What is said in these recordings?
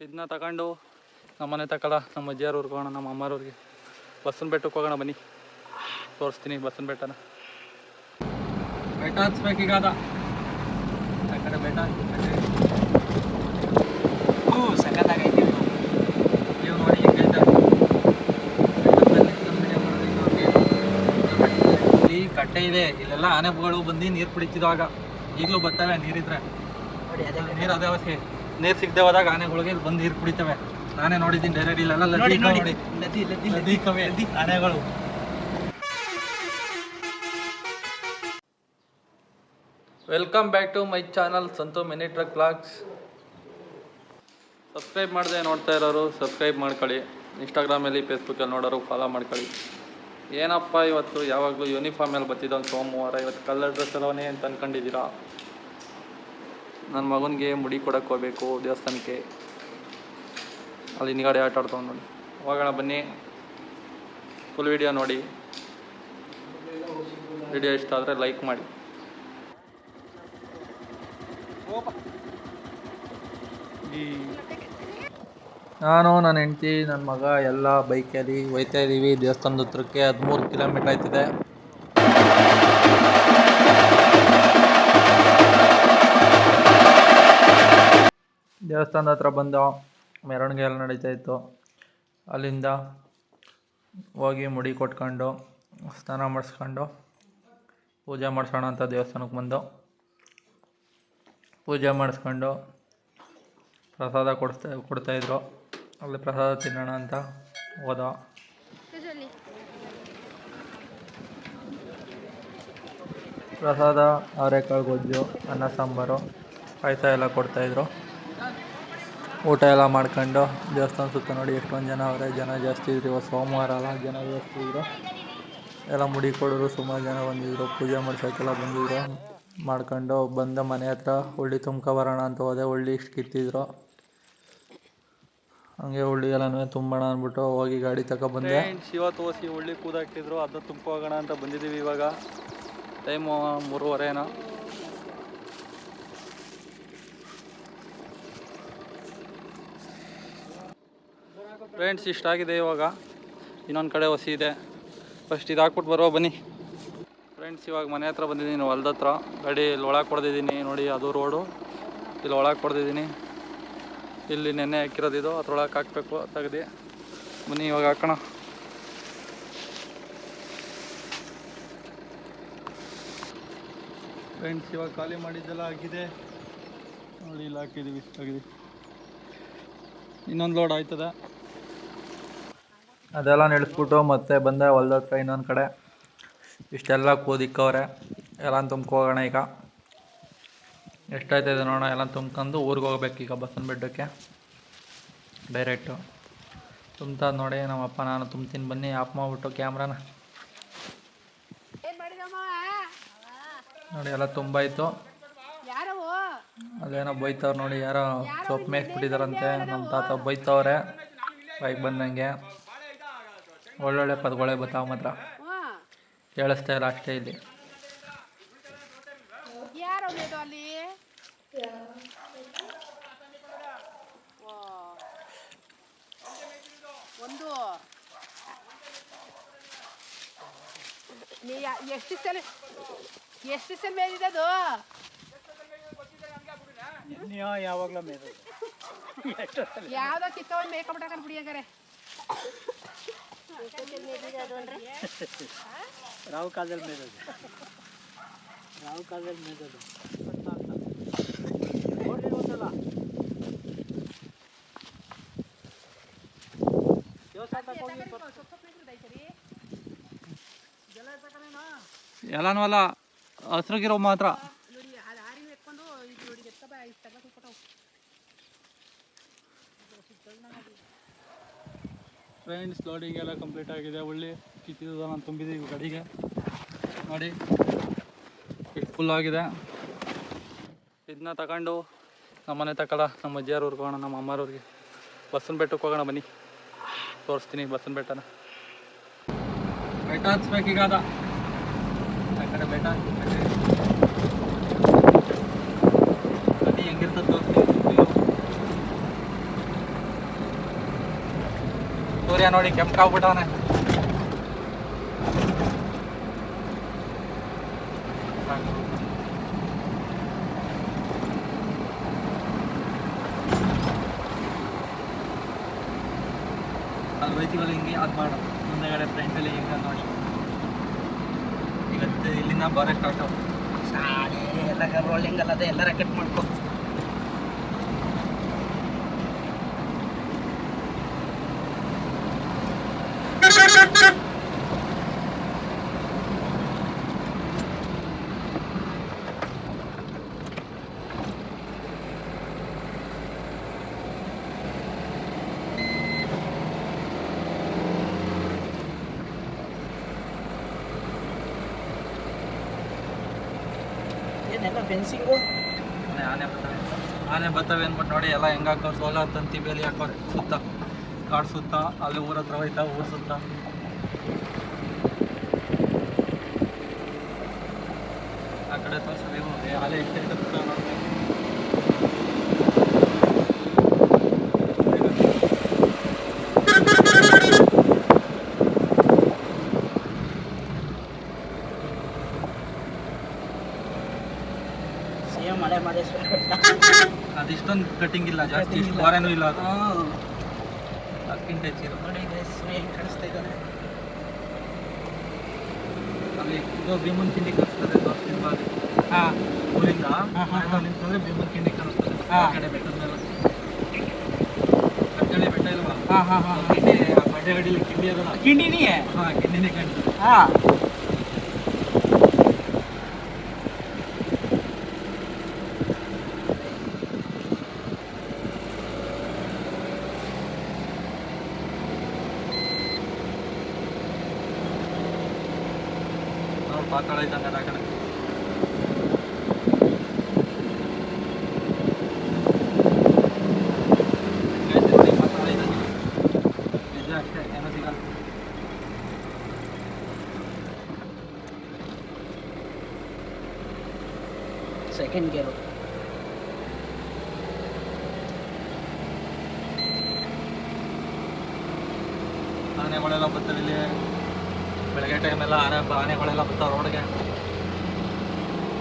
ಇದನ್ನ ತಗೊಂಡು ನಮ್ಮ ಮನೆ ನಮ್ಮ ಅಜ್ಜಿಯವ್ರಿಗೆ ಹೋಗೋಣ ನಮ್ಮ ಅಮ್ಮರವ್ರಿಗೆ ಬಸ್ಸನ ಬೆಟ್ಟಕ್ಕೆ ಹೋಗೋಣ ಬನ್ನಿ. ತೋರಿಸ್ತೀನಿ ಬಸ್ಸನ ಬೆಟ್ಟನ. ಬೆಟ್ಟ ಹಚ್ಬೇಕೀಗಾದ ಆ ಕಡೆ ಬೆಟ್ಟ ಹ್ಞೂ ಸಖತ್ತಾಗೈತೆ ನೀವು ನೋಡಿ ಇಲ್ಲಿ ಕಟ್ಟೆ ಇದೆ. ಇಲ್ಲೆಲ್ಲ ಆನೆಗಳು ಬಂದು ನೀರು ಕುಡಿತಿದ್ವಾಗ ಈಗಲೂ ಬರ್ತವೆ ನೀರಿದ್ರೆ. ನೀರು ಅದೇ ಅವಶ್ಯ ನೀರು ಸಿಗದೆ ಹೋದಾಗ ಆನೆಗಳಿಗೆ ಇಲ್ಲಿ ಬಂದು ನೀರು ಕುಡಿತವೆ. ನಾನೇ ನೋಡಿದ್ದೀನಿ ಡೈರೆಕ್ಟ್ ಇಲ್ಲ ನೋಡಿ ಲದ್ದಿ ಕವೆ ಆನೆಗಳು. Welcome back to my channel Santu mini truck blogs subscribe ಮಾಡದೆ ನೋಡ್ತಾ ಇರೋರು ಸಬ್ಸ್ಕ್ರೈಬ್ ಮಾಡ್ಕೊಳ್ಳಿ. ಇನ್ಸ್ಟಾಗ್ರಾಮಲ್ಲಿ ಫೇಸ್ಬುಕ್ಕಲ್ಲಿ ನೋಡೋರು ಫಾಲೋ ಮಾಡ್ಕೊಳ್ಳಿ. ಏನಪ್ಪ ಇವತ್ತು? ಯಾವಾಗಲೂ ಯೂನಿಫಾರ್ಮಲ್ಲಿ ಬತ್ತಿದ್ದವನು ಸೋಮವಾರ. ಇವತ್ತು ಕಲರ್ ಡ್ರೆಸ್ ಅಲ್ಲವನೇ ಅಂತ ಅನ್ಕೊಂಡಿದ್ದೀರಾ? ನನ್ನ ಮಗನಿಗೆ ಮುಡಿ ಕೊಡಕ್ಕೆ ಹೋಗ್ಬೇಕು, ದೇವಸ್ಥಾನಕ್ಕೆ. ಅಲ್ಲಿ ನಿಗಾಡಿ ಆಟ ಆಡ್ತಾವ ನೋಡಿ. ಹೋಗೋಣ ಬನ್ನಿ. ಫುಲ್ ವಿಡಿಯೋ ನೋಡಿ. ವಿಡಿಯೋ ಇಷ್ಟ ಆದರೆ ಲೈಕ್ ಮಾಡಿ. ನಾನು, ನನ್ನ ಹೆಂಡತಿ, ನನ್ನ ಮಗ ಎಲ್ಲ ಬೈಕಲ್ಲಿ ಹೋಯ್ತಾ ಇದ್ದೀವಿ ದೇವಸ್ಥಾನದ ಹತ್ರಕ್ಕೆ ಹದಿಮೂರು ಕಿಲೋಮೀಟ್ರ್ ಆಯ್ತಿದೆ. ದೇವಸ್ಥಾನದ ಹತ್ರ ಬಂದು ಮೆರವಣಿಗೆ ಎಲ್ಲ ನಡೀತಾ ಇತ್ತು. ಅಲ್ಲಿಂದ ಹೋಗಿ ಮುಡಿ ಕೊಟ್ಕೊಂಡು ಸ್ನಾನ ಮಾಡಿಸ್ಕೊಂಡು ಪೂಜೆ ಮಾಡಿಸೋಣ ಅಂತ ದೇವಸ್ಥಾನಕ್ಕೆ ಬಂದು. ಪೂಜೆ ಮಾಡಿಸ್ಕೊಂಡು ಪ್ರಸಾದ ಕೊಡಿಸ್ತಾ ಕೊಡ್ತಾಯಿದ್ರು ಅಲ್ಲಿ ಪ್ರಸಾದ ತಿನ್ನೋಣ ಅಂತ ಹೋದ. ಪ್ರಸಾದ ಅವರೆಕಾಳು ಗೊಜ್ಜು ಅನ್ನ ಸಾಂಬಾರು ಪಾಯಸ ಎಲ್ಲ ಕೊಡ್ತಾಯಿದ್ರು ಊಟ ಎಲ್ಲ ಮಾಡ್ಕೊಂಡು ದೇವಸ್ಥಾನ ಸುತ್ತ ನೋಡಿ ಎಷ್ಟೊಂದು ಜನ ಅವರೇ. ಜನ ಜಾಸ್ತಿ ಇದ್ರು ಇವತ್ತು ಸೋಮವಾರ ಅಲ್ಲ, ಜನ ಜಾಸ್ತಿ ಇದ್ರು. ಎಲ್ಲ ಮುಡಿ ಕೊಡೋರು ಸುಮಾರು ಜನ ಬಂದಿದ್ರು, ಪೂಜೆ ಮಾಡ್ಸೋಕ್ಕೆಲ್ಲ ಬಂದಿದ್ರು. ಮಾಡ್ಕೊಂಡು ಬಂದ ಮನೆ ಹತ್ರ ಹುಳ್ಳಿ ತುಂಬ್ಕೊ ಬರೋಣ ಅಂತ ಹೋದೆ. ಹುಳ್ಳಿ ಇಷ್ಟು ಕಿತ್ತಿದ್ರು. ಹಂಗೆ ಹುಳ್ಳಿ ಎಲ್ಲನೂ ತುಂಬೋಣ ಅಂದ್ಬಿಟ್ಟು ಹೋಗಿ ಗಾಡಿ ತಗೊಬಂದೆ ಶಿವ ತೋಸಿ ಹುಳ್ಳಿ ಕೂದಾಕ್ತಿದ್ರು. ಅದನ್ನ ತುಂಬ ಹೋಗೋಣ ಅಂತ ಬಂದಿದ್ದೀವಿ ಇವಾಗ. ಟೈಮು ಮೂರುವರೆನೋ. ಫ್ರೆಂಡ್ಸ್ ಇಷ್ಟಾಗಿದೆ ಇವಾಗ. ಇನ್ನೊಂದು ಕಡೆ ಹೊಸಿ ಇದೆ. ಫಸ್ಟ್ ಇದು ಹಾಕ್ಬಿಟ್ಟು ಬರುವ, ಬನ್ನಿ. ಫ್ರೆಂಡ್ಸ್ ಇವಾಗ ಮನೆ ಹತ್ರ ಬಂದಿದ್ದೀನಿ ಹೊಲ್ದ ಹತ್ರ. ಗಾಡಿ ಇಲ್ಲಿ ಒಳಗೆ ಕೊಡ್ದಿದ್ದೀನಿ ನೋಡಿ, ಅದು ರೋಡು. ಇಲ್ಲಿ ಒಳಗೆ ಕೊಡ್ದಿದ್ದೀನಿ ಇಲ್ಲಿ ನೆನ್ನೆ ಹಾಕಿರೋದು ಇದು, ಅದ್ರೊಳಗೆ ಹಾಕಬೇಕು, ತೆಗ್ದು. ಬನ್ನಿ, ಇವಾಗ ಹಾಕೋಣ. ಫ್ರೆಂಡ್ಸ್ ಇವಾಗ ಖಾಲಿ ಮಾಡಿದ್ದೆಲ್ಲ ಆಗಿದೆ. ನೋಡಿ, ಇಲ್ಲಿ ಹಾಕಿದ್ದೀವಿ ಇಷ್ಟಾಗಿದೆ ಇನ್ನೊಂದು ಲೋಡ್ ಆಯ್ತದ. ಅದೆಲ್ಲ ನಿಲ್ಲಿಸ್ಬಿಟ್ಟು ಮತ್ತೆ ಬಂದೆ ಹೊಲ್ದ ಹತ್ರ ಇನ್ನೊಂದು ಕಡೆ. ಇಷ್ಟೆಲ್ಲ ಕೂದಿಕ್ಕವ್ರೆ. ಎಲ್ಲ ತುಂಬ್ಕೋಗೋಣ ಈಗ. ಎಷ್ಟಾಯ್ತದೆ ನೋಡೋಣ ಎಲ್ಲ ತುಂಬ್ಕೊಂಡು ಊರಿಗೆ ಹೋಗ್ಬೇಕು ಈಗ ಬಸ್ಸನ್ ಬೆಟ್ಟಕ್ಕೆ. ಡೈರೆಕ್ಟು ತುಂಬ್ತಾ ನೋಡಿ ನಮ್ಮಪ್ಪ ನಾನು ತುಂಬ್ತೀನಿ ಬನ್ನಿ ಆಫ್ ಮಾಡಿಬಿಟ್ಟು ಕ್ಯಾಮ್ರಾನ. ನೋಡಿ ಎಲ್ಲ ತುಂಬ ಆಯಿತು ಅದೇನೋ ಬೈತವ್ರು ನೋಡಿ ಯಾರೋ ಸೊಪ್ಪು ಮೇಯ್ಸ್ಬಿಟ್ಟಿದಾರಂತೆ ನಮ್ಮ ತಾತ ಬೈತವ್ರೆ. ಬೈಕ್ ಬಂದಂಗೆ. ಒಳ್ಳೊಳ್ಳೆ ಪದಗಳೇ ಬರ್ತಾವ ಮಾತ್ರ. ಕೇಳಿಸ್ತಾ ಇಲ್ಲ ಅಷ್ಟೇ ಇಲ್ಲಿ. ಯಾರು ಅದು ಅಲ್ಲಿ? ಒಂದು. ನೀ ಯಾ- ಎಷ್ಟು ಸಲ ಎಷ್ಟು ಸಲ ಮೇಲಿದೆ ಅದು? ಯಾವಾಗಲೂ ಮೇದು ಯಾವ್ದೋ ಕಿತ್ತವನ್ ಮೇಕಬಿಟ್ಟಾಕನ್ ಬಿಡಿ ಹಂಗಾರೆ. ರಾವು ಕಾಲದಲ್ಲಿ ಮೇದೋದು. ರಾವು ಕಾಲದಲ್ಲಿ ಮೇದೋದು. ನೋಡ್ರಿ ಒಂದಲ್ಲ ಎಲ್ಲನೂ ಅಲ್ಲ ಹಸ್ರಿಗಿರೋ ಮಾತ್ರ. ನೋಡಿ ಅದು ಆರಿ ಎತ್ಕೊಂಡು ಇದು ನೋಡಿ ಎತ್ತ ಬಾ ಇಷ್ಟು ತಗ ಕೊಟ್ಟವು ಫ್ರೆಂಡ್ಸ್ ಲೋಡಿಂಗ್ ಎಲ್ಲ ಕಂಪ್ಲೀಟ್ ಆಗಿದೆ. ಒಳ್ಳೆ ಕಿತ್ತಿದ ನಾನು ತುಂಬಿದ್ದೀವಿ ಗಡಿಗೆ ನೋಡಿ ಫುಲ್ ಆಗಿದೆ. ಇದನ್ನ ತಗೊಂಡು ನಮ್ಮ ಮನೆ ನಮ್ಮ ಅಜ್ಜಿಯವ್ರಿಗೆ ಹೋಗೋಣ, ನಮ್ಮ ಅಮ್ಮರವ್ರಿಗೆ ಬಸ್ಸನ ಬೆಟ್ಟಕ್ಕೆ ಹೋಗೋಣ, ಬನ್ನಿ. ತೋರಿಸ್ತೀನಿ ಬಸ್ಸನ ಬೆಟ್ಟನ. ಬೆಟ್ಟ ಹತ್ಸ್ಬೇಕೀಗ ಈಗ ಕಡೆ ಬೆಟ್ಟ ಹಚ್ಚಿ ಹೆಂಗಿರ್ತದೆ ತೋರಿಸ್ತೀನಿ. ಸೂರ್ಯ ನೋಡಿ ಕೆಂಪಾಗ್ಬಿಟ್ಟವನೆ. ಅಲ್ಲಿ ಹೋಯ್ತೀವಲ್ಲ ಹಿಂಗೆ ಅದು ಮಾಡು ಮುಂದೆಗಡೆ ಫ್ರಂಟಲ್ಲಿ ಹಿಂಗೆ ನೋಡಿ ಇವತ್ತು ಇಲ್ಲಿಂದ ಬರೋಕ್ಕೆ ಸ್ಟಾರ್ಟ್ ಎಲ್ಲ ರೋಲಿಂಗ್ ಅಲ್ಲದೆ ಎಲ್ಲರ ಕಟ್ ಮಾಡ್ಕೊ. ಏನೆಲ್ಲ ಫೆನ್ಸಿಂಗು ಆನೆ ಬರ್ತವೆ. ಆನೆ ಬರ್ತವೆ ಅಂದ್ಬಿಟ್ಟು ನೋಡಿ, ಎಲ್ಲ ಹೆಂಗೆ ಹಾಕೋರು ಸೋಲಾರ್ ತಂತಿ ಬೇಲಿ ಹಾಕೋರೆ ಸುತ್ತ. ಕಾಡು ಸುತ್ತ, ಅಲ್ಲಿ ಊರ ಹತ್ರ ಹೋಯ್ತಾ, ಊರು ಸುತ್ತ. ಆ ಕಡೆ ತೋರಿಸಲಿ ಅಲೆ ಎಷ್ಟೇ ಮಹದೇಶ್ವರ ಅದಿಷ್ಟೊಂದು ಕಟಿಂಗ್ ಇಲ್ಲ ಜಾಸ್ತಿ ಇಷ್ಟು ಇಲ್ಲ. ವಾರೇನೂ ಇಲ್ಲ ಅದು. ಅದಕ್ಕಿಂತ ಹೆಚ್ಚಿರೋ ನೋಡಿ guys, ಕಾಣಿಸ್ತಾ ಇದ್ದಾನೆ. ಅಲ್ಲಿ ಇದು ಭೀಮನ್ ಕಿಂಡಿ ಕಾಣಿಸ್ತದೆ ತೋರಿಸ್ತೀನಿ ಬಾ ಹಾಂ. ಊರಿಂದ ನಿಂತ್ಕೊಂಡ್ರೆ ಭೀಮನ್ ಕಿಂಡಿ ಕಾಣಿಸ್ತದೆ. ಆ ಕಡೆ ಬೆಟ್ಟದ ಮೇಲೆ ಬೆಟ್ಟ ಇಲ್ವಾ? ಹಾಂ ಹಾಂ ಹಾಂ ಕಿಂಡಿ ಆ ಬಂಡೆ ಗಡಿಲಿ ಕಿಂಡಿ ಅದಲ್ಲ? ಕಿಂಡಿನೇ? ಹಾಂ ಕಿಂಡಿನೇ ಕಾಣಿಸ್ತದೆ ಹಾಂ ನೋಡಿ ಪಾತಾಳ ಇದ್ದಂಗೆ ಆ ಕಡೆ. ಸೆಕೆಂಡ್ ಗೇರು ಆನೆಗಳೆಲ್ಲ ಬರ್ತಾರೆ ಇಲ್ಲಿ ಬೆಳಗ್ಗೆ ಟೈಮೆಲ್ಲ ಆನೆ ಆನೆಗಳೆಲ್ಲ ಬರ್ತಾವೆ ರೋಡ್ಗೆ.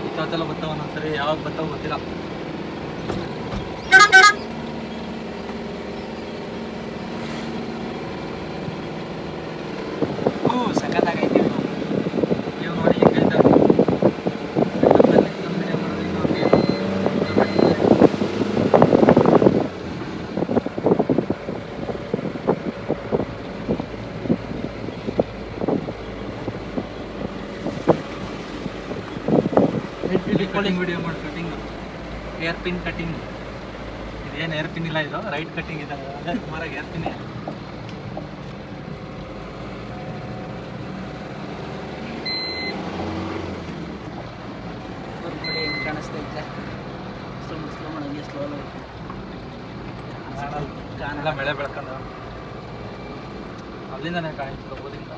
ಇಷ್ಟೊತ್ತೆಲ್ಲ ಬರ್ತಾವೆ ಒಂದೊಂದ್ಸರಿ ಯಾವಾಗ ಬರ್ತಾವೆ ಗೊತ್ತಿಲ್ಲ ಹ್ಞೂ ಸಖತ್ತಾಗೈತೆ ಇದು. ನೀವು ನೋಡಿ ಹಿಂಗೈತೆ ಬೆಟ್ಟದಲ್ಲಿ ನಿಂತ್ಕೊಂಡು video ಮಾಡೋದು ಇದು ಹಂಗೆ. ಇಲ್ಲಿ ಕಟಿಂಗ್ ವಿಡಿಯೋ ಮಾಡಿ ಕಟಿಂಗ್ ಏರ್ ಪಿನ್ ಕಟಿಂಗ್ ಇದೇನು ಏರ್ ಪಿನ್ ಇಲ್ಲ ಇದು ರೈಟ್ ಕಟಿಂಗ್ ಇದೆ. ಅದೇ ಸುಮಾರಾಗಿ ಏರ್ ಪಿನ್ ಕಾಣಿಸ್ತಾ ಇದ್ದೆ ಸ್ಲೋ ಸ್ಲೋ ಮಾಡಂಗೆ ಸ್ಲೋ ಎಲ್ಲ ಬೆಳೆ ಬೆಳ್ಕೊಂಡು ಅಲ್ಲಿಂದನೇ ಕಾಣಿಸ್ತದೆ ಊರಿಂದ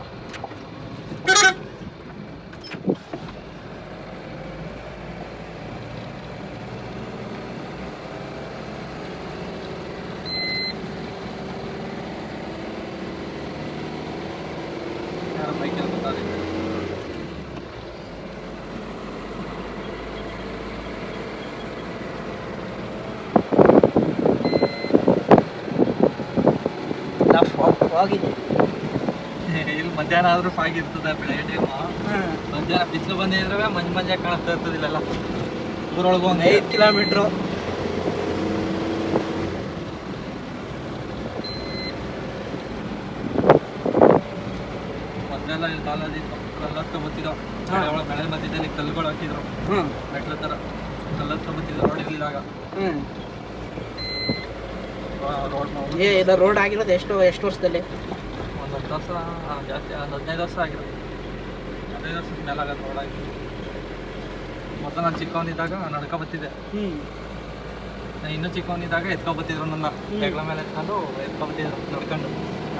ಯಾರೋ ಬೈಕಲ್ಲಿ ಬರ್ತಾರೆ ಎಲ್ಲ ಫಾಗ್ ಫಾಗ್ ಇಲ್ಲಿ ಮಧ್ಯಾಹ್ನ ಆದ್ರೂ ಫಾಗಿರ್ತದೆ ಬೆಳಗ್ಗೆ ಟೈಮು ಮಧ್ಯಾಹ್ನ ಬಿಸಿಲು ಬಂದಿದ್ರೆ ಮಂಜು ಮಂಜೆ ಕಾಣಿಸ್ತಾ ಇರ್ತದೆ ಇಲ್ಲೆಲ್ಲ. ಊರೊಳಗೆ ಒಂದು ಐದು ಕಿಲೋಮೀಟ್ರು. ಮೊದಲೆಲ್ಲ ಇಲ್ಲಿ ಕಾಲದಿತ್ತು ಕಲ್ಲತ್ತು ಬತ್ತಿದ್ರು ಹಾ. ಬೆಳೆ ಮಧ್ಯದಲ್ಲಿ ಕಲ್ಲುಗಳು ಹಾಕಿದ್ರು. ಮೆಟ್ಲ ಥರ ಕಲ್ಲತ್ತು ಬತ್ತಿದ್ರು ನೋಡಿರ್ಲಿಲ್ಲ ಆಗ. ಏ ಇದು ರೋಡ್ ಆಗಿರೋದು ಎಷ್ಟು ಎಷ್ಟು ವರ್ಷದಲ್ಲಿ? ಒಂದು ಹತ್ತು ವರ್ಷ ಜಾಸ್ತಿ ಒಂದು ಹದಿನೈದು ವರ್ಷ ಆಗಿರೋದು. ಹದಿನೈದು ವರ್ಷದ ಮೇಲೆ ರೋಡ್ ಆಗಿ. ಮೊದಲು ನಾನು ಚಿಕ್ಕವನಿದ್ದಾಗ ನಡ್ಕೊ ಬತ್ತಿದ್ದೆ ನಾನು ಇನ್ನೂ ಚಿಕ್ಕವನಿದ್ದಾಗ ಎತ್ಕೊ ಬತ್ತಿದ್ರು ನನ್ನ. ಹೆಗ್ಲ ಮೇಲೆ ಎತ್ಕೊಂಡು ಎತ್ಕೊ ಬತ್ತಿದ್ರು ನಡ್ಕೊಂಡು.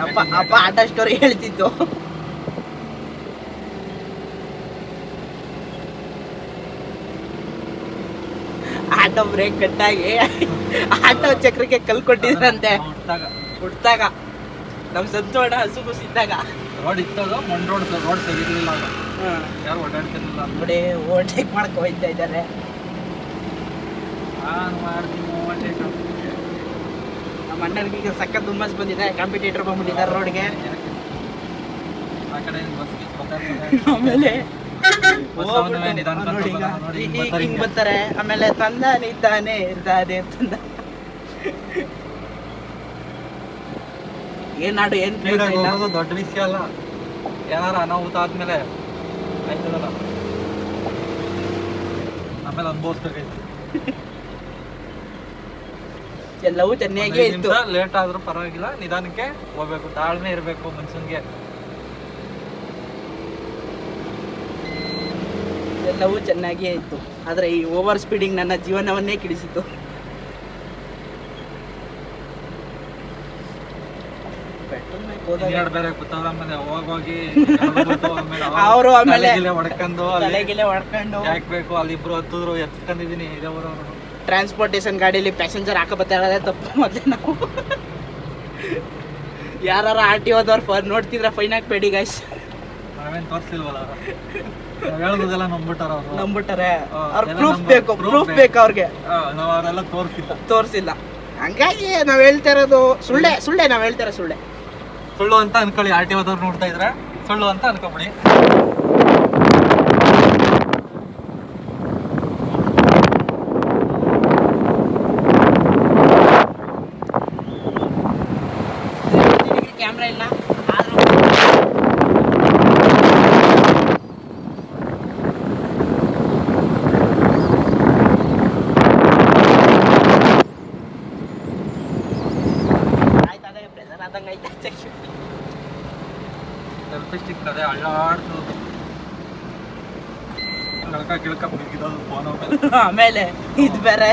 ಅಪ್ಪ ಅಪ್ಪ ಆಟ ಸ್ಟೋರಿ ಹೇಳ್ತಿತ್ತು. ಆಟೋ ಬ್ರೇಕ್ ಕಟ್ಟಾಗಿ ಆಟೋ ಚಕ್ರಕ್ಕೆ ಕಲ್ ಕೊಟ್ಟಿದ್ರಂತೆ ಹುಟ್ಟಾಗ ನಮ್ ನಮ್ಮ ಸಂತೋಣ ಹಸು ಬಸ್ ಇದ್ದಾಗ ರೋಡ್ ಇತ್ತು ಮಣ್ಣು ರೋಡ್ ರೋಡ್ ಸರಿಯಿರಲಿಲ್ಲ ಯಾರು ಓಡಾಡ್ತಿರ್ಲಿಲ್ಲ. ನೋಡಿ ಓವರ್ಟೇಕ್ ಮಾಡಕ್ ಹೋಗ್ತಾ ಇದ್ದಾರೆ. ನಾನು ಮಾಡ್ತೀನಿ overtake. ನಮ್ಮ ಅಣ್ಣನಿಗೆ ಈಗ ಸಖತ್ ದುಮ್ಮಸ್ ಬಂದಿದೆ ಕಾಂಪಿಟೇಟರ್ ಬಂದ್ಬಿಟ್ಟಿದ್ದಾರೆ ರೋಡ್ಗೆ ಆ ಕಡೆ ಬಸ್. ಆಮೇಲೆ ಹಿಂಗ್ ಬರ್ತಾರೆ ಆಮೇಲೆ ತಂದಾನೆ ಇದ್ದಾನೆ ಇದ್ದಾನೆ ತಂದ ಏನಾಡು ಏನ್ ದೊಡ್ಡ ವಿಷಯ ಅಲ್ಲ. ಏನಾರ ಅನಾಹುತ ಆದ್ಮೇಲೆ ಆಯ್ತದಲ್ಲ. ಆಮೇಲೆ ಅನುಭವಿಸ್ಬೇಕಾಯ್ತು ಎಲ್ಲವೂ ಚೆನ್ನಾಗಿ ಇತ್ತು. ಲೇಟ್ ಆದ್ರೂ ಪರವಾಗಿಲ್ಲ. ನಿಧಾನಕ್ಕೆ ಹೋಗ್ಬೇಕು. ತಾಳ್ಮೆ ಇರಬೇಕು ಮನುಷ್ಯನ್ಗೆ ಎಲ್ಲವೂ ಚೆನ್ನಾಗಿಯೇ ಇತ್ತು. ಆದರೆ ಈ ಓವರ್ ಸ್ಪೀಡಿಂಗ್ ನನ್ನ ಜೀವನವನ್ನೇ ಕಿಡಿಸಿತು. ಅವರು ಆಮೇಲೆ ತಲೆಗಿಲೆ ಹೊಡ್ಕೊಂಡು ಯಾಕೆ ಬೇಕು? ಅಲ್ಲಿ ಇಬ್ರು ಹತ್ತಿದ್ರು ಎತ್ಕೊಂಡಿದೀನಿ ಟ್ರಾನ್ಸ್ಪೋರ್ಟೇಷನ್ ಗಾಡಿಯಲ್ಲಿ ಪ್ಯಾಸೆಂಜರ್ ಹಾಕ ಬರ್ತಾ ತಪ್ಪು ಮತ್ತೆ ನಾವು. ಯಾರು ಆರ್ ಟಿ ಓದವ್ರು ನೋಡ್ತಿದ್ರ ನೋಡ್ತಿದ್ರೆ ಫೈನ್ ಹಾಕ್ಬೇಡಿ ಗೈಸ್ ನಾವೇನ್ ತೋರಿಸಿಲ್ವಲ್ಲ? ನಾವ್ ಹೇಳೋದೆಲ್ಲ ನಂಬಿಟ್ಟಾರ ಅವ್ರು. ನಂಬಿಟ್ಟಾರೆ. ಅವ್ರ ಪ್ರೂಫ್ ಬೇಕು ಪ್ರೂಫ್ ಬೇಕು. ಅವ್ರಿಗೆ. ನಾವ್ ಅವರೆಲ್ಲ ತೋರ್ಸಿಲ್ಲ. ತೋರಿಸಿಲ್ಲ. ಹಂಗಾಗಿ ನಾವ್ ಹೇಳ್ತಾ ಇರೋದು ಸುಳ್ಳೆ ಸುಳ್ಳೆ ನಾವ್ ಹೇಳ್ತಾರೆ ಸುಳ್ಳೆ. ಸುಳ್ಳು ಅಂತ ಅನ್ಕೊಳ್ಳಿ ಆರ್ ಟಿ ಓದವ್ರು ನೋಡ್ತಾ ಇದ್ರೆ. ಸುಳ್ಳು ಅಂತ ಅನ್ಕೊಬಿಡಿ. ಕ್ಯಾಮ್ರಾ ಇಲ್ಲ? ಬಿಗಿದದು ಫೋನ್ ಆಮೇಲೆ ಇದು ಬೇರೆ.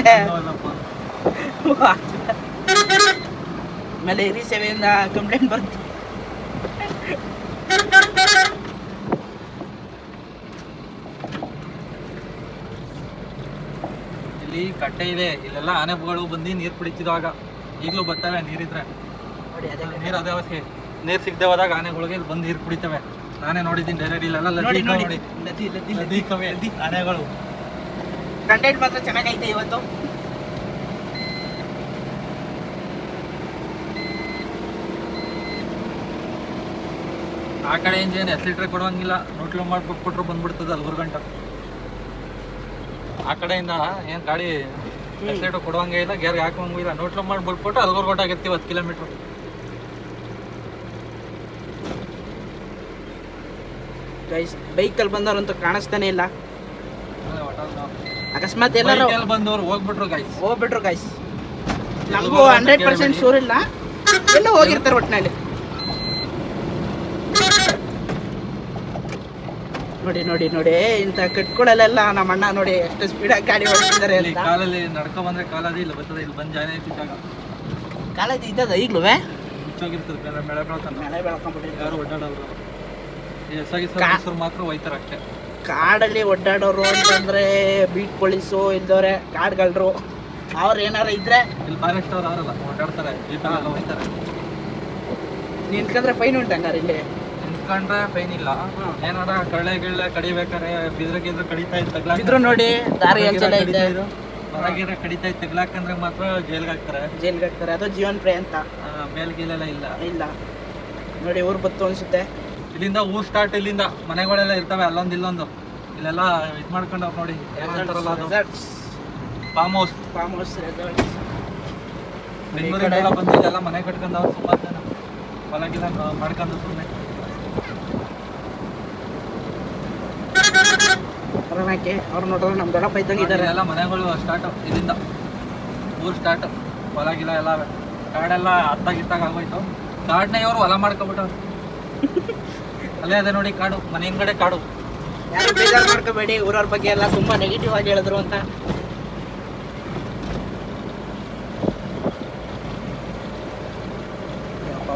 ಆಮೇಲೆ ಹಿರಿ ಸೇವೆಯಿಂದ ಕಂಪ್ಲೇಂಟ್ ಬಂತು. ಇಲ್ಲಿ ಕಟ್ಟೆ ಇದೆ. ಇಲ್ಲೆಲ್ಲ ಆನೆಗಳು ಬಂದು ನೀರು ಕುಡಿತಿದ್ವಾಗ ಈಗಲೂ ಬರ್ತವೆ ನೀರಿದ್ರೆ. ನೀರು ಅದೇ ಅವಶ್ಯ ನೀರು ಸಿಗದೆ ಹೋದಾಗ ಆನೆಗಳಿಗೆ ಇಲ್ಲಿ ಬಂದು ನೀರು ಕುಡಿತವೆ. ನಾನೇ ನೋಡಿದ್ದೀನಿ ಡೈರೆಕ್ಟ್ ಇಲ್ಲ ಅಲ್ಲ ಲದ್ದಿ ನೋಡಿ ನೋಡಿ. ನದಿ ನದಿ ನದಿ ಕವೆ ಆನೆಗಳು ಕಂಟೆಂಟ್ ಮಾತ್ರ ಚೆನ್ನಾಗೈತೆ ಇವತ್ತು. ಆ ಕಡೆಯಿಂದ ಏನು ಎಸ್ಲಿಟ್ರೆ ಕೊಡುವಂಗಿಲ್ಲ ನೋಟ್ಲು ಕೊಟ್ಟರು ಬಂದ್ಬಿಡ್ತದೆ ಅಲ್ಗುರ್ ಗಂಟೆ. ಆ ಕಡೆಯಿಂದ ಏನು ಗಾಡಿ ಎಸ್ಲಿಟ್ರ್ ಕೊಡುವಂಗೆ ಇಲ್ಲ ಗೇರ್ಗೆ ಹಾಕುವಂಗೂ ಇಲ್ಲ. ನೋಟ್ಲು ಮಾಡ್ಬಿಟ್ಬಿಟ್ಟು ಅಲ್ಗುರ್ ಗಂಟೆ ಆಗಿರ್ತೀವಿ ಹತ್ತು ಕಿಲೋಮೀಟ್ರ್ ಗೈಸ್ ಬೈಕಲ್ಲಿ ಬಂದವರಂತೂ ಕಾಣಿಸ್ತಾನೆ ಇಲ್ಲ. ಅಕಸ್ಮಾತ್ ಎಲ್ಲರೂ ಬಂದವರು ಹೋಗ್ಬಿಟ್ರು ಗಾಯ್ಸ್ ಹೋಗ್ಬಿಟ್ರು ಗೈಸ್ ನಮಗೂ ಹಂಡ್ರೆಡ್ ಪರ್ಸೆಂಟ್ ಶೂರ್ ಇಲ್ಲ. ಎಲ್ಲ ಹೋಗಿರ್ತಾರೆ ಒಟ್ಟಿನಲ್ಲಿ ನೋಡಿ ನೋಡಿ ನೋಡಿ. ಇಂಥ ಕಟ್ಕೊಳ್ಳಲ್ಲ ನಮ್ಮ ಅಣ್ಣ ನೋಡಿ ಎಷ್ಟು ಸ್ಪೀಡಾಗಿ ಗಾಡಿ ಓಡಿಸಿದ್ದಾರೆ ಇಲ್ಲಿ ಅಂತ. ಕಾಲಲ್ಲಿ ನಡ್ಕೊ ಬಂದ್ರೆ ಕಾಲಲ್ಲಿ ಇಲ್ಲ ಬರ್ತದೆ ಇಲ್ಲಿ ಬಂದು ಜಾಯ್ನ್ ಆಯ್ತಿದ್ದಾಗ ಕಾಲೇಜ್ ಇದ್ದದ ಈಗಲೂ ಮಳೆ ಬೆಳ್ಕೊಂಡ್ಬಿಟ್ಟಿದ್ದಾರೆ. ಯಾರು ಓಡಾಡೋರು ಮಾತ್ರ ಕಾಡಲ್ಲಿ ಒಡ್ಡಾಡೋರು ಅಂತಂದ್ರೆ ಬೀಟ್ ಪೊಲೀಸು ಇದ್ದವ್ರೆ ಕಾಡ್ಗಳ್ರು. ಅವ್ರು ಏನಾರ ಇದ್ರೆ ಇಲ್ಲಿ ಫಾರೆಸ್ಟ್ ಅವ್ರು ಅವರಲ್ಲ ಓಡಾಡ್ತಾರೆ ಜೀಪಲ್ಲೆಲ್ಲ ಹೋಯ್ತಾರೆ. ನಿಂತ್ಕೊಂಡ್ರೆ ಫೈನ್ ಉಂಟು ಹಂಗಾರೆ ಇಲ್ಲಿ? ನಿಂತ್ಕೊಂಡ್ರೆ ಫೈನ್ ಇಲ್ಲ. ಏನಾರ ಕಳ್ಳೆ ಗಿಳ್ಳೆ ಕಡಿಬೇಕಾರೆ ಬಿದ್ರ ಗಿದ್ರ ಕಡಿತಾ ಇತ್ತು ಇದ್ರು ನೋಡಿ ದಾರಿ ಇದೆ. ಹೊರಗಿರ ಕಡಿತಾ ಇತ್ತು ತಗ್ಲಾಕಂದ್ರೆ ಮಾತ್ರ ಜೈಲ್ಗೆ ಹಾಕ್ತಾರೆ. ಜೈಲ್ಗೆ ಹಾಕ್ತಾರೆ ಅದು ಜೀವನ್ ಪ್ರೇ ಅಂತ. ಮೇಲ್ ಮೇಲ್ಗೀಲೆಲ್ಲ ಇಲ್ಲ. ಇಲ್ಲ. ನೋಡಿ ಊರು ಬತ್ತು ಅನ್ಸುತ್ತೆ. ಇಲ್ಲಿಂದ ಊರ್ ಸ್ಟಾರ್ಟ್ ಇಲ್ಲಿಂದ. ಮನೆಗಳೆಲ್ಲ ಇರ್ತವೆ ಅಲ್ಲೊಂದು ಇಲ್ಲೊಂದು. ಇಲ್ಲೆಲ್ಲ ಇದು ಮಾಡ್ಕೊಂಡವ್ರು ನೋಡಿ. ಏನಂತಾರಲ್ಲ ಅದು? ಫಾರ್ಮ್ ಹೌಸ್ ಫಾರ್ಮ್ ಹೌಸ್ ಬೆಂಗಳೂರಿಗೆಲ್ಲ ಬಂದು ಇಲ್ಲೆಲ್ಲ ಮನೆ ಕಟ್ಕೊಂಡವ್ರು ಸುಮಾರು ಜನ. ಹೊಲ ಗಿಲ ಮಾಡ್ಕೊಂಡು ಸುಮ್ಮನೆ ಕೊರೋನಾಕ್ಕೆ ಅವ್ರು ನೋಡಿದ್ರೆ ನಮ್ಮ ದೊಡ್ಡಪ್ಪ ಇದ್ದಂಗೆ ಇದ್ದಾರೆ ಎಲ್ಲ ಮನೆಗಳು ಸ್ಟಾರ್ಟ್ ಇಲ್ಲಿಂದ. ಊರು ಸ್ಟಾರ್ಟ್ ಹೊಲ ಗಿಲ ಎಲ್ಲ. ಕಾಡೆಲ್ಲ ಹತ್ತಾಗಿತ್ತಾಗ ಆಗೋಯ್ತು. ಕಾಡನ್ನ ಇವರು ಹೊಲ ಮಾಡ್ಕೊಬಿಟ್ಟವ್ರು. ಅಲ್ಲೇ ಅದೇ ನೋಡಿ ಕಾಡು ಮನೆ ಹಿಂದ್ಗಡೆ ಕಾಡು. ಯಾರು ಬೇಜಾರು ಮಾಡ್ಕೋಬೇಡಿ ಊರವ್ರ ಬಗ್ಗೆ ಎಲ್ಲ ತುಂಬಾ ನೆಗೆಟಿವ್ ಆಗಿ ಹೇಳಿದ್ರು ಅಂತ.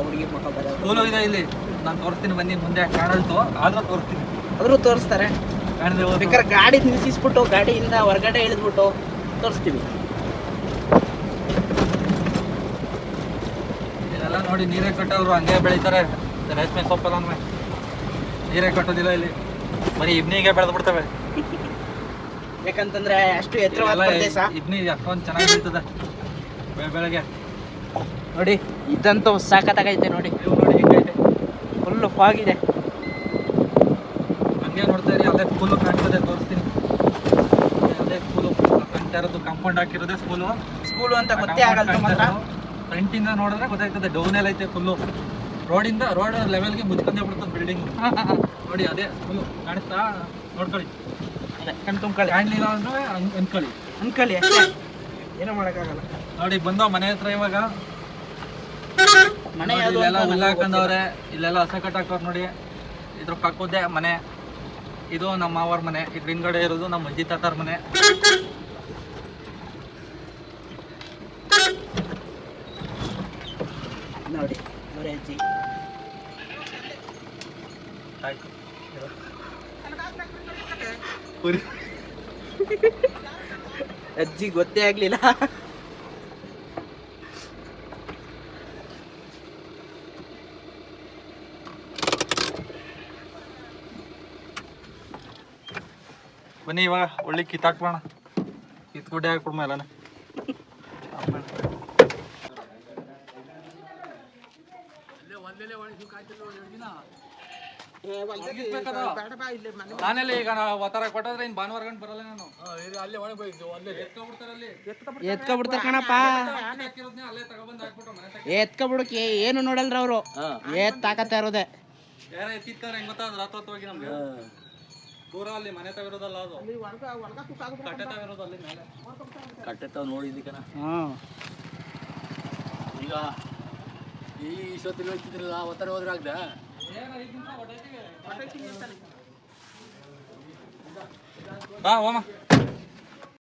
ಹುಡುಗಿ ಮಕ್ಕ ಬರೋದು ಇದೆ ಇಲ್ಲಿ ನಾನು ತೋರಿಸ್ತೀನಿ ಬನ್ನಿ ಮುಂದೆ ಕಾಡಲ್ತು ಆದ್ರೂ ತೋರಿಸ್ತೀನಿ. ಆದ್ರೂ ತೋರಿಸ್ತಾರೆ. ಬೇಕಾದ್ರೆ ಗಾಡಿ ನಿಲ್ಲಿಸ್ಬಿಟ್ಟು ಗಾಡಿಯಿಂದ ಹೊರಗಡೆ ಇಳಿದ್ಬಿಟ್ಟು ತೋರಿಸ್ತೀವಿ. ಇದೆಲ್ಲ ನೋಡಿ ನೀರೇ ಕಟ್ಟವ್ರು ಹಂಗೆ ಬೆಳಿತಾರೆ. ರೇಷ್ಮೆ ಸೊಪ್ಪೆಲ್ಲ ನೀರೇ ಕಟ್ಟೋದಿಲ್ಲ ಇಲ್ಲಿ. ಬರೀ ಇಬ್ನಿಗೆ ಬೆಳೆದು ಬಿಡ್ತವೆ ಯಾಕಂತಂದ್ರೆ ಅಷ್ಟು ಎತ್ತರ ಪ್ರದೇಶ. ಇಬ್ನಿ ಅಷ್ಟೊಂದು ಚೆನ್ನಾಗಿ ಬೀಳ್ತದೆ ಬೆಳ ಬೆಳಗ್ಗೆ. ನೋಡಿ ಇದಂತೂ ಸಾಕತ್ತಾಗೈತೆ ನೋಡಿ. ನೋಡಿ ಹೆಂಗೈತೆ. ಫುಲ್ಲು ಫಾಗಿದೆ ಹಂಗೆ ನೋಡ್ತಾ ಇರಿ ಅಲ್ಲೇ ಸ್ಕೂಲು ಕಾಣ್ತದೆ ತೋರಿಸ್ತೀನಿ. ಅದೇ ಸ್ಕೂಲು ಕಾಣ್ತಾ ಇರೋದು ಕಾಂಪೌಂಡ್ ಹಾಕಿರೋದೇ ಸ್ಕೂಲು ಸ್ಕೂಲು ಅಂತ ಗೊತ್ತೇ ಆಗಲ್ಲ ಫ್ರಂಟಿಂದ ನೋಡಿದ್ರೆ ಗೊತ್ತಾಗ್ತದೆ ಡೌನ್ ಎಲ್ಲ ಐತೆ ಫುಲ್ಲು ರೋಡಿಂದ ರೋಡ್ ಲೆವೆಲ್ಗೆ ಮುಚ್ಕೊಂಡೇ ಬಿಡ್ತದೆ ಬಿಲ್ಡಿಂಗ್ ನೋಡಿ ಅದೇ ಫುಲ್ ಕಾಣಿಸ್ತಾ? ನೋಡ್ಕೊಳ್ಳಿ. ಅದೇ, ಕಣ್ ತುಂಬ್ಕೊಳ್ಳಿ. ಕಾಣಲಿಲ್ಲ ಅಂದ್ರೆ ಅನ್- ಅನ್ಕೊಳ್ಳಿ. ಅನ್ಕೊಳ್ಳಿ ಅಷ್ಟೇ. ಏನೂ ಮಾಡೋಕ್ಕಾಗಲ್ಲ. ನೋಡಿ ಬಂದೋ ಮನೆ ಹತ್ರ ಇವಾಗ. ಮನೆ ಇಲ್ಲೆಲ್ಲ ಹುಲ್ಲ ಹಾಕೊಂಡವ್ರೆ ಇಲ್ಲೆಲ್ಲ ಹಸ ಕಟ್ಟಾಕವ್ರೆ ನೋಡಿ. ಇದ್ರ ಪಕ್ಕದ್ದೇ ಮನೆ. ಇದು ನಮ್ಮ ಮಾವರ ಮನೆ. ಇದ್ರ ಹಿಂದ್ಗಡೆ ಇರೋದು ನಮ್ಮ ಅಜ್ಜಿ ತಾತಾರ ಮನೆ. ನೋಡಿ. ನೋಡಿ ಅಜ್ಜಿ ಆಯ್ತು. ಕುರಿ ಅಜ್ಜಿ ಗೊತ್ತೇ ಆಗ್ಲಿಲ್ಲ. ಬನ್ನಿ ಇವಾಗ ಒಳ್ಳೆ ಕಿತ್ತಾಕ್ಬೋಣ ಕಿತ್ಗುಡ್ಡೆ ಹಾಕ್ಬಿಡ್ಮ ಎಲ್ಲಾನ. ನಾನೆಲ್ಲಿ ಈಗ ಒತ್ತರ ಕೊಟ್ಟದ್ರೆ ಇನ್ನು ಭಾನುವಾರ ಗಂಟು ಬರಲ್ಲ ನಾನು. ಅಲ್ಲೇ ಒಳಗೆ ಹೋಗಿದ್ದು ಅಲ್ಲೇ. ಎತ್ಕೊಬಿಡ್ತಾರೆ ಅಲ್ಲಿ. ಎತ್ಕೊಬಿಡ್ತಾರೆ ಕಣಪ್ಪ. ಅಲ್ಲೇ ತಗೊಬಂದು ಹಾಕ್ಬಿಟ್ರು ಮನೆ ಎತ್ಕೊಬಿಡಕ್ಕೆ ಏನು ನೋಡಲ್ರ ಅವರು? ಏತ್ ತಾಕತ್ತ ಇರೋದೆ. ಯಾರ ಎತ್ತಿತ್ತಾರೆ ಹೆಂಗ್ ಗೊತ್ತಾ? ಅದು ರಾತ್ರಿ ಹೋಗಿ ನಮ್ಗೆ ದೂರ ಅಲ್ಲಿ ಮನೆ ತಗಿರೋದಲ್ಲ ಅದು. ಕಟ್ಟೆ ತಗಿರೋದು ಅಲ್ಲಿ ಮೇಲೆ. ಕಟ್ಟೆ ತಾವ್ ನೋಡಿದ್ದಿ ಕಣ ಈಗ ಈ ಸತ್ತಿಲ್ಲ ಹೋಗ್ತಿದ್ರಲ್ಲ ಅವತ್ತರ ಹೋದ್ರೆ ಆಗ್ದ? ಬಾ ಹೋಮ